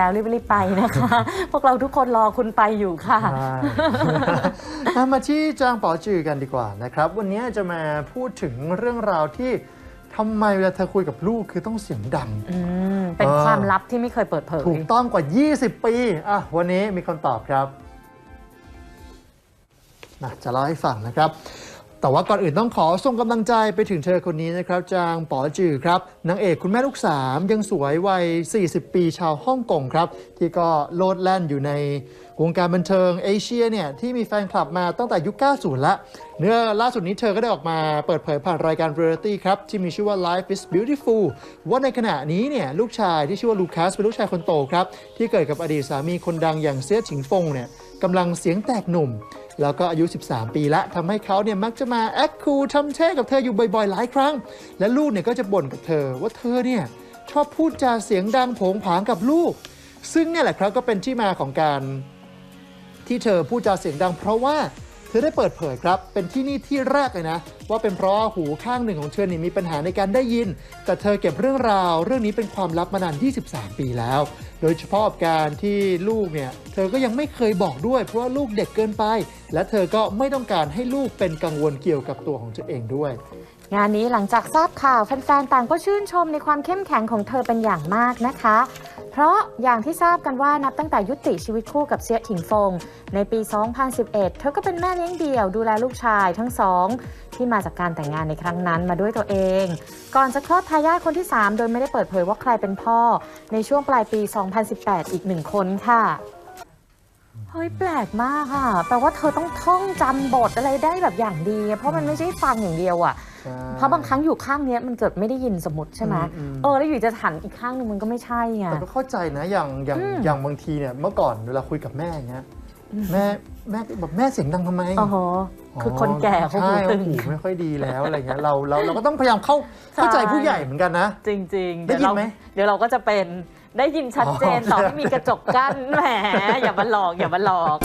แล้วรีบๆไปนะคะ พวกเราทุกคนรอคุณไปอยู่ค่ะ ใช่อะมาที่จางป๋อจือกันดีกว่านะครับ วันนี้จะมาพูดถึงเรื่องราวที่ทำไมเวลาเธอคุยกับลูกคือต้องเสียงดัง อืมเป็นเออความลับที่ไม่เคยเปิดเผย ถูกต้องกว่า 20 ปีอะวันนี้มีคำตอบครับนะจะเล่าให้ฟังนะครับ แต่ว่าก่อนอื่นต้องขอส่งกำลังใจไปถึงเธอคนนี้นะครับ จางป๋อจือครับนางเอกคุณแม่ลูกสามยังสวยวัย 40 ปีชาวฮ่องกงครับ ที่ก็โลดแล่นอยู่ในวงการบันเทิงเอเชียเนี่ยที่มีแฟนคลับมาตั้งแต่ยุค 90 ละเนื้อล่าสุดนี้เธอก็ได้ออกมาเปิดเผยผ่านรายการ Variety ครับ ที่มีชื่อว่า Life is Beautiful ว่าในขณะนี้เนี่ยลูกชายที่ชื่อว่าลูคัสเป็นลูกชายคนโตครับ ที่เกิดกับอดีตสามีคนดังอย่างเซียฉิงฟงเนี่ยกำลังเสียงแตกหนุ่ม แล้วก็อายุ 13 ปีละทำให้เขาเนี่ยมักจะมาแอคคูลทำเท่กับเธออยู่บ่อยๆ หลายครั้ง และลูกเนี่ยก็จะบ่นกับเธอว่าเธอเนี่ยชอบพูดจาเสียงดังผงผางกับลูก ซึ่งเนี่ยแหละครับก็เป็นที่มาของการที่เธอพูดจาเสียงดัง เพราะว่า เธอได้เปิดเผยครับ เป็นที่นี่ที่แรกเลยนะ ว่าเป็นเพราะหูข้างหนึ่งของเธอนี่มีปัญหาในการได้ยิน แต่เธอเก็บเรื่องราว เรื่องนี้เป็นความลับมานาน 23 ปีแล้ว โดยเฉพาะกับการที่ลูกเนี่ย เธอก็ยังไม่เคยบอกด้วย เพราะว่าลูกเด็กเกินไป และเธอก็ไม่ต้องการให้ลูกเป็นกังวลเกี่ยวกับตัวของตัวเองด้วย งานนี้หลังจากทราบข่าวแฟนๆต่างก็ชื่นชมในความเข้มแข็งของเธอเป็นอย่างมากนะคะ เพราะอย่างที่ทราบกันว่านับตั้งแต่ยุติชีวิตคู่กับเสียถิงฟง ในปี 2011 เธอก็เป็นแม่เลี้ยงเดี่ยวดูแลลูกชายทั้งสองที่มาจากการแต่งงานในครั้งนั้นมาด้วยตัวเอง ก่อนจะคลอดทายาทคนที่ 3 โดยไม่ได้เปิดเผยว่าใครเป็นพ่อ ในช่วงปลายปี 2018 อีกหนึ่งคนค่ะเฮ้ยแปลกมากค่ะ แปลว่าเธอต้องท่องจำบทอะไรได้แบบอย่างดี เพราะมันไม่ใช่ฟังอย่างเดียวอะ เพราะบางครั้งอยู่ข้างเนี้ยมันเกิดไม่ได้ยินสมมติใช่ไหมอืมอืมเออแล้วอยู่จะหันอีกข้างหนึงมันก็ไม่ใช่ไงแต่ก็เข้าใจนะอย่างอย่างอืมอย่างบางทีเนี่ยเมื่อก่อนเวลาคุยกับแม่อย่างเงี้ยแม่แม่แบบแม่เสียงดังทำไมโอ้โหคือคนแก่เขาหูใช่ตึงหูไม่ค่อยดีแล้วอะไรเงี้ยเราเราเราก็ต้องพยายามเข้าเข้าใจใช่ผู้ใหญ่เหมือนกันนะ จริง ๆ ได้เดี๋ยวเรายินไหมเดี๋ยวเราก็จะเป็นได้ยินชัดเจนอ๋อต่อให้มีกระจกกั้นแหมอย่ามาหลอกอย่ามาหลอก